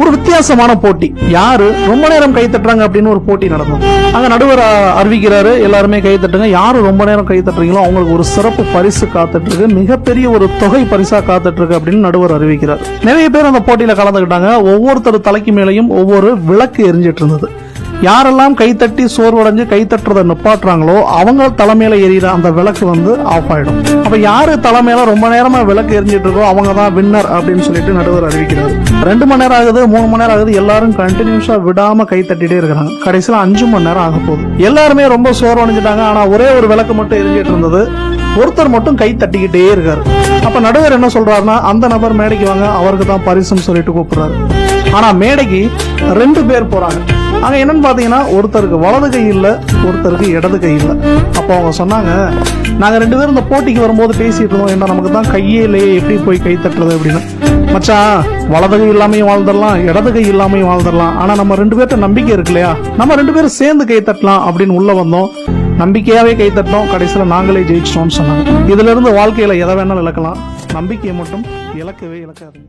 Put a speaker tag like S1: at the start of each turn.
S1: ஒரு வித்தியாசமான போட்டி. யாரு? ரொம்ப நேரம் கை தட்டுறாங்க அப்படின்னு ஒரு போட்டி நடந்தது அங்க நடுவர் அறிவிக்கிறாரு எல்லாருமே கை தட்டுங்க. யாரு ரொம்ப நேரம் கை தட்டுறீங்களோ அவங்களுக்கு ஒரு சிறப்பு பரிசு காத்துட்டு இருக்கு மிகப்பெரிய ஒரு தொகை பரிசா காத்துட்டு இருக்கு அப்படின்னு நடுவர் அறிவிக்கிறார். நிறைய பேர் அந்த போட்டியில கலந்துக்கிட்டாங்க. ஒவ்வொருத்தர் தலைக்கு மேலேயும் ஒவ்வொரு விளக்கு எரிஞ்சிட்டு இருந்தது. யாரெல்லாம் கைத்தட்டி சோர்வடைஞ்சு கைத்தட்டுறதை நிப்பாட்டுறாங்களோ அவங்க தலைமையில எரியிற அந்த விளக்கு வந்து ஆஃப் ஆயிடும். அப்ப யாரு தலைமையில ரொம்ப நேரமா விளக்கு எரிஞ்சிட்டு இருக்கோ அவங்க தான் வின்னர் அப்படின்னு சொல்லிட்டு நடுவர் அறிவிக்கிறார். ரெண்டு மணி நேரம் ஆகுது மூணு மணி நேரம் ஆகுது எல்லாரும் கண்டினியூஸா விடாம கை தட்டிட்டே இருக்கிறாங்க. கடைசியில அஞ்சு மணி நேரம் ஆக போகுது. எல்லாருமே ரொம்ப சோர்வடைஞ்சிட்டாங்க ஆனா ஒரே ஒரு விளக்கு மட்டும் எரிஞ்சிட்டு இருந்தது. ஒருத்தர் மட்டும் கை தட்டிக்கிட்டே இருக்காரு. அப்ப நடுவர் என்ன சொல்றாருன்னா அந்த நபர் மேடைக்கு வாங்க அவருக்கு தான் பரிசுன்னு சொல்லிட்டு கூப்பிடுறாரு. ஆனா மேடைக்கு ரெண்டு பேர் போறாங்க. அங்கே என்னன்னு பார்த்தீங்கன்னா ஒருத்தருக்கு வலது கை இல்லை ஒருத்தருக்கு இடது கை இல்லை. அப்போ அவங்க சொன்னாங்க நாங்கள் ரெண்டு பேரும் இந்த போட்டிக்கு வரும்போது பேசிட்டு இருந்தோம். என்ன நமக்கு தான் கையே இல்லையே எப்படி போய் கை தட்டுறது அப்படின்னு. மச்சான் வலது கை இல்லாமையும் வாழ்ந்துடலாம் இடது கை இல்லாமையும் வாழ்ந்துடலாம். ஆனால் நம்ம ரெண்டு பேர்த்த நம்பிக்கை இருக்கு இல்லையா? நம்ம ரெண்டு பேரும் சேர்ந்து கை தட்டலாம் அப்படின்னு உள்ள வந்தோம். நம்பிக்கையாவே கை தட்டோம். கடைசியில் நாங்களே ஜெயிச்சிட்டோம்னு சொன்னாங்க. இதுல இருந்து வாழ்க்கையில எதை வேணாலும் இழக்கலாம். நம்பிக்கையை மட்டும் இழக்கவே இழக்காதுங்க.